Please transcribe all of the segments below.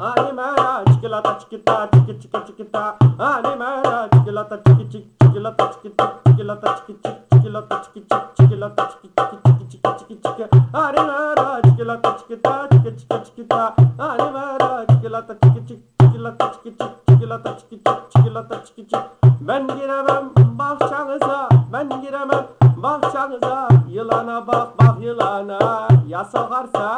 Animera çikolata çikita çiki çiki çikita Animera çikolata çiki çiki çikolata çiki çiki çikolata çiki çiki çikolata çiki çiki çikolata çiki çiki çiki çiki çiki çiki Animera çikolata çikita çiki çiki çikita Animera çikolata çiki çiki çikolata çiki çiki çikolata çiki çiki çikolata çiki çiki Ben giremem. Bahçenize ben giremem bahçenize Yılana bak bak yılana. Ya sokarsa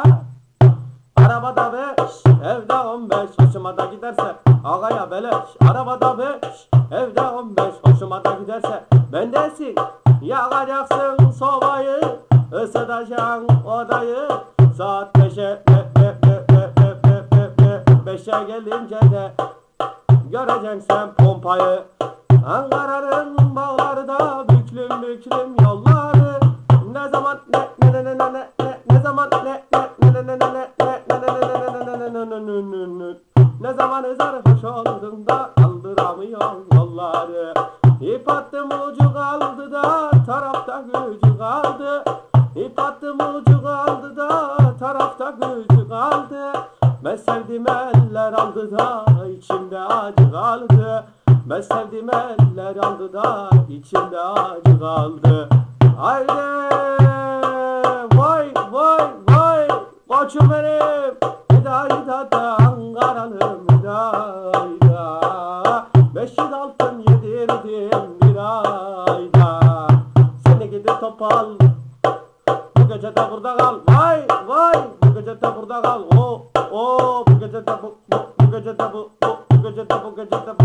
giderse Ağaya beleş arabada beş Evde on beş hoşuma da giderse Bendesin yakacaksın sobayı Isıtacaksın odayı. Saat beşe be, be, be, be, be, be, be, be. Beşe gelince de Göreceksin sen pompayı. Ankara'nın bağları da Büklüm büklüm yolları. Ne zaman gücü kaldı. Ben sevdim eller aldı da içimde acı kaldı. Ben sevdim eller aldı da içimde acı kaldı. Haydi! Vay vay vay! Koçum benim! Hida hida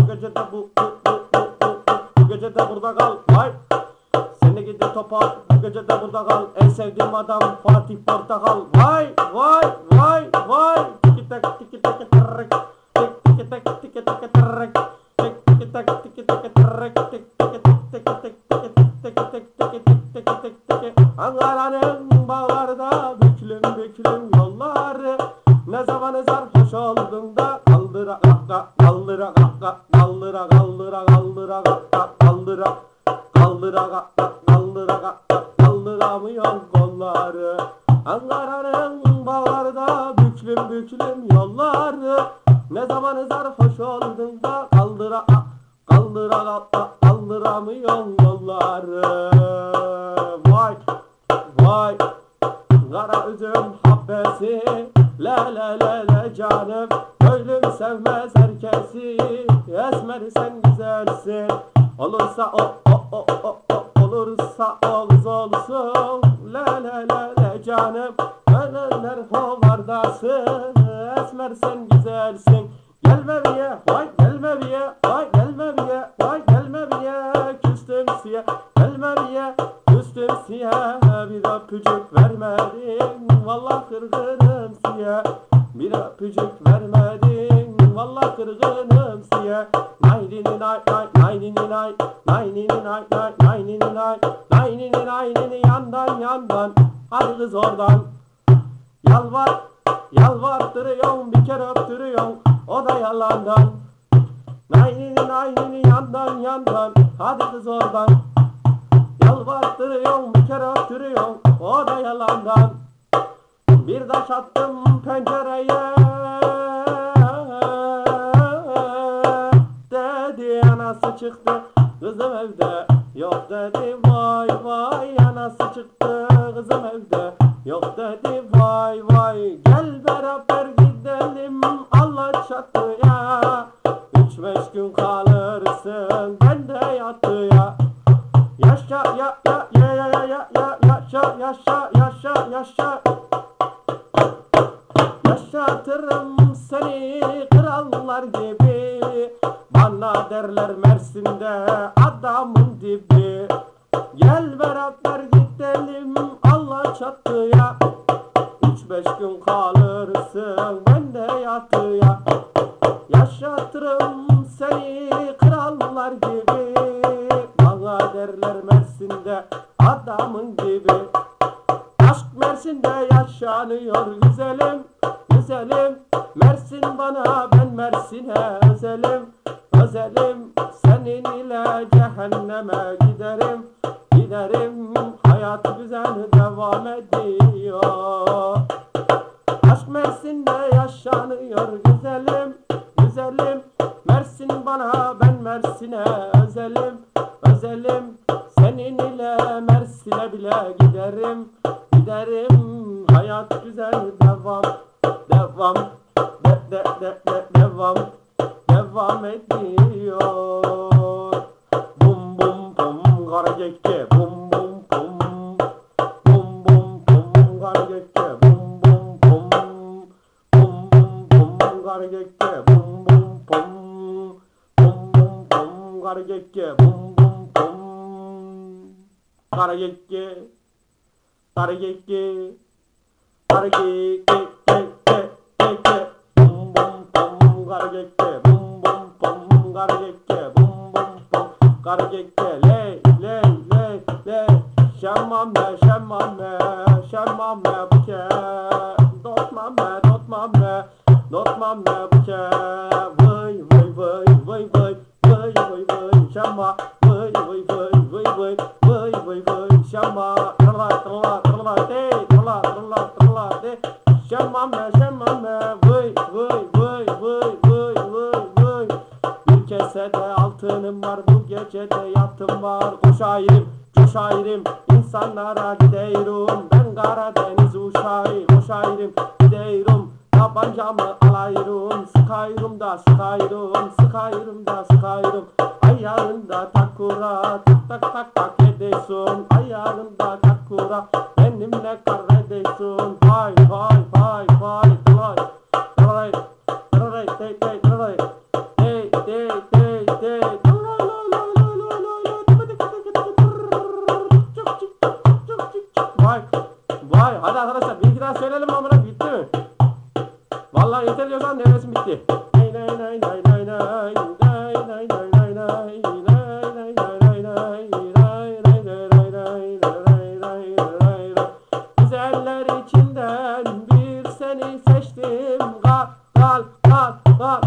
bu gece de bu bu bu bu bu bu gece de burada kal. Vay. Seni gidi topal bu gece de burada kal. En sevdiğim adam Fatih Portakal. Vay vay vay vay kaldıramıyor kolları. Ankara'nın bağlarda büklüm büklüm yolları. Ne zaman sarhoş oldun da kaldıra kaldıra kaldıramıyor yolları. Vay vay Kara üzüm habbesi La la la la canım. Ölüm sevmez herkesi Esmer sen güzelsin. Olursa o o o o Olursa o kız olsun. La la la la canım Ölümler hovardasın Esmer sen güzelsin. Gelme biye vay gelme biye Vay gelme biye vay gelme biye Küstüm siye gelme biye Küstüm siye bir öpücük vermedin Vallahi kırgınım siye Bir öpücük vermedin Vallahi kırgınım nini nay nay nay nini nay Nay nini nay nay nay nini nay Nay nini nay nini yandan yandan Hadi kız oradan Yalvar, yalvarttırıyorsun bir kere öptürüyorsun o da yalandan. Naynini naynini yandan yandan hadi kız oradan. Yalvarttırıyorsun bir kere öptürüyorsun o da yalandan. Bir taş attım pencereye çıktı. Kızım evde yok dedi vay vay anası çıktı. Kızım evde yok dedi vay vay. Gel beraber gidelim Allah çatıya. Üç beş gün kalırsın ben de yatıya. Yaşa ya ya ya ya ya ya ya yaşa yaşa yaşa yaşa. Yaşatırım seni krallar gibi derler Mersin'de adamın dibi. Gel beraber gidelim Allah çatıya. Üç beş gün kalırsın ben de yatıya. Yaşatırım seni krallar gibi Senin ile cehenneme giderim, giderim. Hayat güzel devam ediyor. Aşk Mersin'de yaşanıyor güzelim, güzelim. Mersin bana ben Mersin'e özelim, özelim. Senin ile Mersin'e bile giderim, giderim. Hayat güzel devam, devam, de, de, de, de, devam, devam ediyor. Kara gekke, bum bum bum. Bum bum bum kara gekke, bum bum bum. Bum bum bum kara gekke, bum bum bum. Bum bum bum kara gekke, bum bum bum. Kara gekke, kara gekke. Kara gekke, ke ke ke ke. Bum bum bum kara gekke, bum bum bum kara gekke, bum bum bum kara gekke. Şemmame, şemmame, şemmame bu ke Dotmame, dotmame, dotmame bu ke Vıy, vıy, vıy, vıy, vıy, vıy, vıy, vıy, şemma Vıy, vıy, vıy, vıy, vıy, vıy, vıy, vıy, şemma Tırla, tırla, tırla, de, tırla, tırla, tırla, de Şemmame, şemmame, vıy, vıy, vıy, vıy, vıy, vıy, vıy Bir kesede altınım var, bu gecede yatım var Kuş ayırım, kuş ayırım, Bostanlara gideyrum ben Karadeniz uşağı Hoşayrim gideyrum tabancamı alayrum Sıkayrum da sıkayrum sıkayrum da sıkayrum Ayarında takura tak tak tak tak edeysun Ayarında takura benimle kardeşsun Vay vay vay vay vay. Vay. Hadi arkadaşlar bir iki daha söyleyelim amına bitti mi? Vallahi yeter diyorsan nefesim bitti. Nay nay nay nay nay nay nay nay nay nay nay Güzeller içinden bir seni seçtim Kal kal kal kal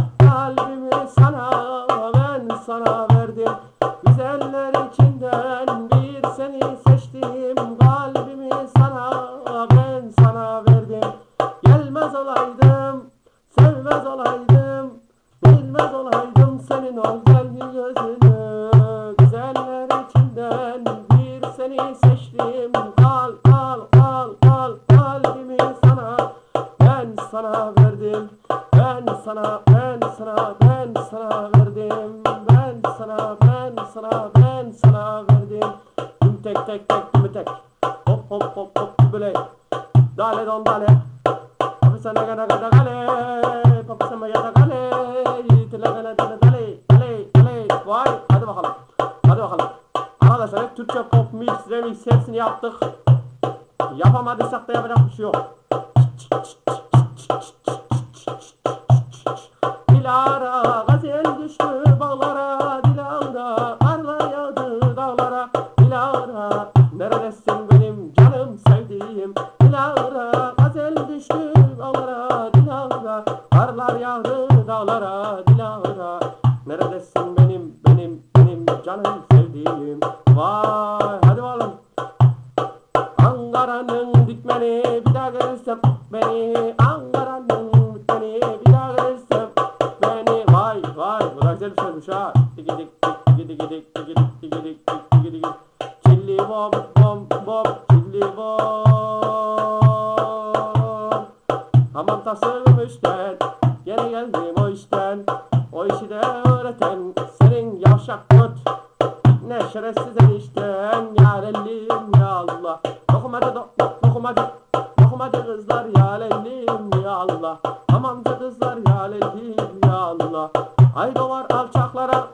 sana ben sana verdim. Tüm tek tek tek tümü tek. Hop hop hop hop böyle Dale don dale. Papisana gana gana gale. Papisana gana gale. Tile gana tile dale dale dale. Vay hadi bakalım. Hadi bakalım. Arkadaşlar hep Türkçe pop mix remix hepsini yaptık. Yapamadıysak da yapacak bir şey yok. Dilara gazel düştü Dilara gazel düştü bağlara Dilara karlar yağdı dağlara Dilara neredesin benim benim benim canım sevdiğim? Vay hadi bakalım. Ankara'nın dikmeni bir daha görürsem beni. Ankara'nın dikmeni bir daha görürsem beni. Vay vay bu da güzel bir şeymiş ha öğreten Senin yavşak göt ne şerefsiz enişten ya lellim ya Allah. Dokunmadı do, dokunmadı Dokunmadı kızlar ya lellim ya Allah. Hamamcı kızlar ya lellim ya Allah. Ay doğar alçaklara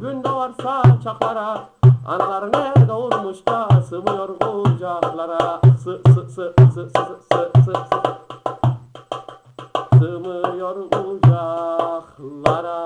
Gün doğar saçaklara. Analar ne doğurmuş da sığmıyor kucaklara. Sı sı sı sı sı sı sı sı Sığmıyor uzaklara